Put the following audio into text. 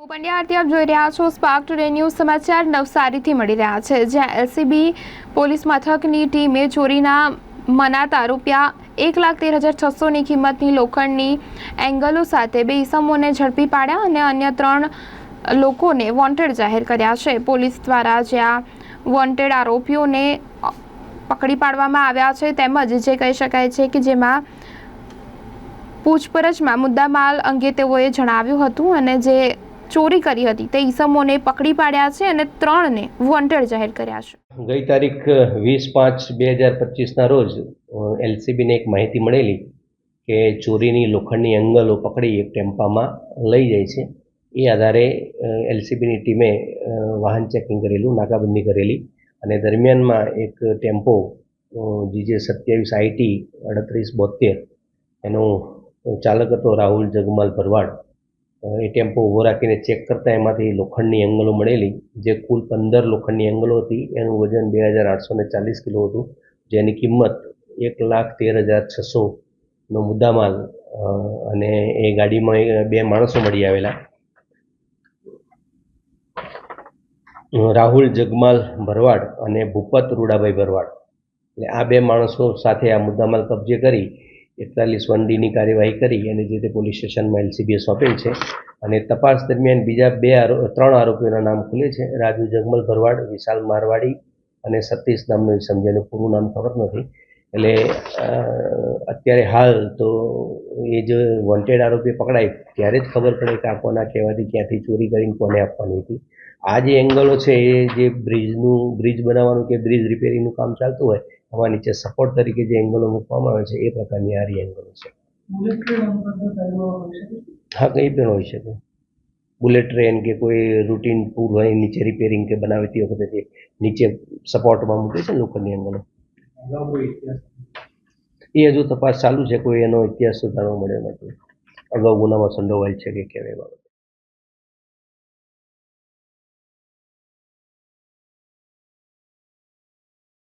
હું પંડ્યા આરતી આપ જોઈ રહ્યા છો. સ્પાર્ક ટુડે ન્યૂઝ સમાચાર નવસારીથી મળી રહ્યા છે, જ્યાં એલસીબી પોલીસ મથકની ટીમે ચોરીના મનાતા રૂપિયા એક લાખ તેર હજાર છસોની કિંમતની લોખંડની એંગલો સાથે બે ઇસમોને ઝડપી પાડ્યા અને અન્ય ત્રણ લોકોને વોન્ટેડ જાહેર કર્યા છે. પોલીસ દ્વારા જ્યાં વોન્ટેડ આરોપીઓને પકડી પાડવામાં આવ્યા છે, તેમજ જે કહી શકાય છે કે જેમાં પૂછપરછમાં મુદ્દામાલ અંગે તેઓએ જણાવ્યું હતું અને જે ચોરી કરી હતી. તે ઈસમોને પકડી પાડ્યા છે અને ત્રણને વોન્ટેડ જાહેર કર્યા છે. ગઈ તારીખ વીસ પાંચ બે હજાર પચીસના રોજ એલસીબીને એક માહિતી મળેલી કે ચોરીની લોખંડની એંગલો પકડી એક ટેમ્પામાં લઈ જાય છે. એ આધારે એલસીબીની ટીમે વાહન ચેકિંગ કરેલું, નાકાબંધી કરેલી અને દરમિયાનમાં એક ટેમ્પો જીજે સત્યાવીસ આઈટી અડત્રીસ બોતેર એનો ચાલક હતો રાહુલ જગમાલ ભરવાડ એ ટેમ્પો ઊભો રાખીને ચેક કરતાં એમાંથી લોખંડની એંગલો મળેલી. જે કુલ પંદર લોખંડની એંગલો હતી, એનું વજન બે હજાર આઠસો ને ચાલીસ કિલો હતું. જેની કિંમત એક લાખ તેર હજાર છસોનો મુદ્દામાલ અને એ ગાડીમાં બે માણસો મળી આવેલા. રાહુલ જગમાલ ભરવાડ અને ભૂપત રૂડાભાઈ ભરવાડ. એટલે આ બે માણસો સાથે આ મુદ્દામાલ કબજે કરી એકતાલીસ વન ડીની કાર્યવાહી કરી અને જે તે પોલીસ સ્ટેશનમાં એલસીબીએ સોંપેલ છે અને તપાસ દરમિયાન બીજા બે ત્રણ આરોપીઓના નામ ખુલે છે. રાજુ જગમલ ભરવાડ, વિશાલ મારવાડી અને સતીશ નામનો સમજેનું પૂરું નામ ખબર નથી. એટલે અત્યારે હાલ તો એ જે વોન્ટેડ આરોપી પકડાય, ત્યારે જ ખબર પડે કે આ કોના કહેવાથી ક્યાંથી ચોરી કરીને કોને આપવાની હતી. આ જે એંગલો છે, એ જે બ્રિજનું બ્રિજ બનાવવાનું કે બ્રિજ રિપેરિંગનું કામ ચાલતું હોય એમાં નીચે સપોર્ટ તરીકે જે એંગલો મૂકવામાં આવે છે, એ પ્રકારની આરી એંગલો છે. હા, કંઈ પણ હોઈ શકે. બુલેટ ટ્રેન કે કોઈ રૂટીન પુલ હોય, નીચે રિપેરિંગ કે વખતે તે નીચે સપોર્ટમાં મૂકે છે લોકોની એંગલો એ હજુ તપાસ ચાલુ છે, કોઈ એનો ઇતિહાસ સુધારવા મળ્યો નથી. અગાઉ ગુનામાં સંડોવાયેલ છે કે કેમ એ